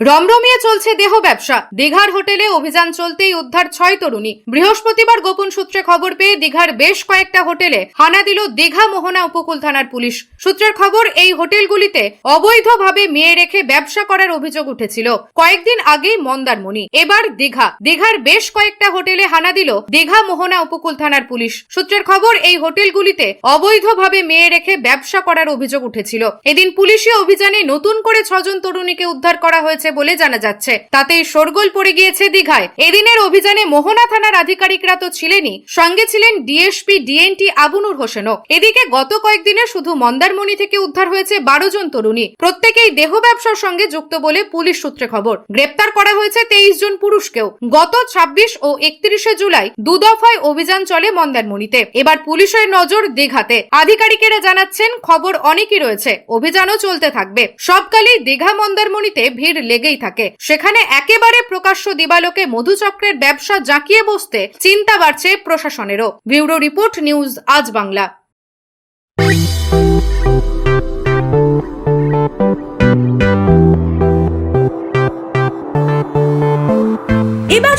রমরমিয়ে চলছে দেহ ব্যবসা। দীঘার হোটেলে অভিযান চলতেই উদ্ধার ছয় তরুণী। বৃহস্পতিবার গোপন সূত্রে খবর পেয়ে দীঘার বেশ কয়েকটা হোটেলে হানা দিল দীঘা মোহনা উপকূল থানার পুলিশ। সূত্রের খবর, এই হোটেলগুলিতে অবৈধভাবে মেয়ে রেখে ব্যবসা করার অভিযোগ উঠেছিল। কয়েকদিন আগেই মন্দারমণি। এবার দীঘা। দীঘার বেশ কয়েকটা হোটেলে হানা দিল দীঘা মোহনা উপকূল থানার পুলিশ। সূত্রের খবর, এই হোটেলগুলিতে অবৈধভাবে মেয়ে রেখে ব্যবসা করার অভিযোগ উঠেছিল। এদিন পুলিশি অভিযানে নতুন করে ছজন তরুণীকে উদ্ধার করা হয়েছে বলে জানা যাচ্ছে। তাতেই শোরগোল পড়ে গিয়েছে দীঘায়। এদিনের অভিযানে মোহনা থানার আধিকারিকরা তো ছিলেনই। সঙ্গে ছিলেন ডিএসপি, ডিএনটি আবুনুর হোসেনও। এদিকে গত কয়েকদিনে শুধু মন্দারমণি থেকে উদ্ধার হয়েছে বারো জন তরুণী। প্রত্যেকেই দেহ ব্যবসার সঙ্গে যুক্ত বলে পুলিশ সূত্রে খবর। গ্রেপ্তার করা হয়েছে তেইশ জন পুরুষকেও। গত ছাব্বিশ ও একত্রিশে জুলাই দুদফায় অভিযান চলে মন্দারমণিতে। এবার পুলিশের নজর দীঘাতে। আধিকারিকেরা জানাচ্ছেন, খবর অনেকই রয়েছে। অভিযানও চলতে থাকবে। সবকালেই দীঘা মন্দারমণিতে ভিড় লেগেই থাকে। সেখানে একেবারে প্রকাশ্য দিবালোকে মধুচক্রের ব্যবসা জাঁকিয়ে বসতে চিন্তা বাড়ছে প্রশাসনেরও। ব্যুরো রিপোর্ট নিউজ আজ বাংলা। এবার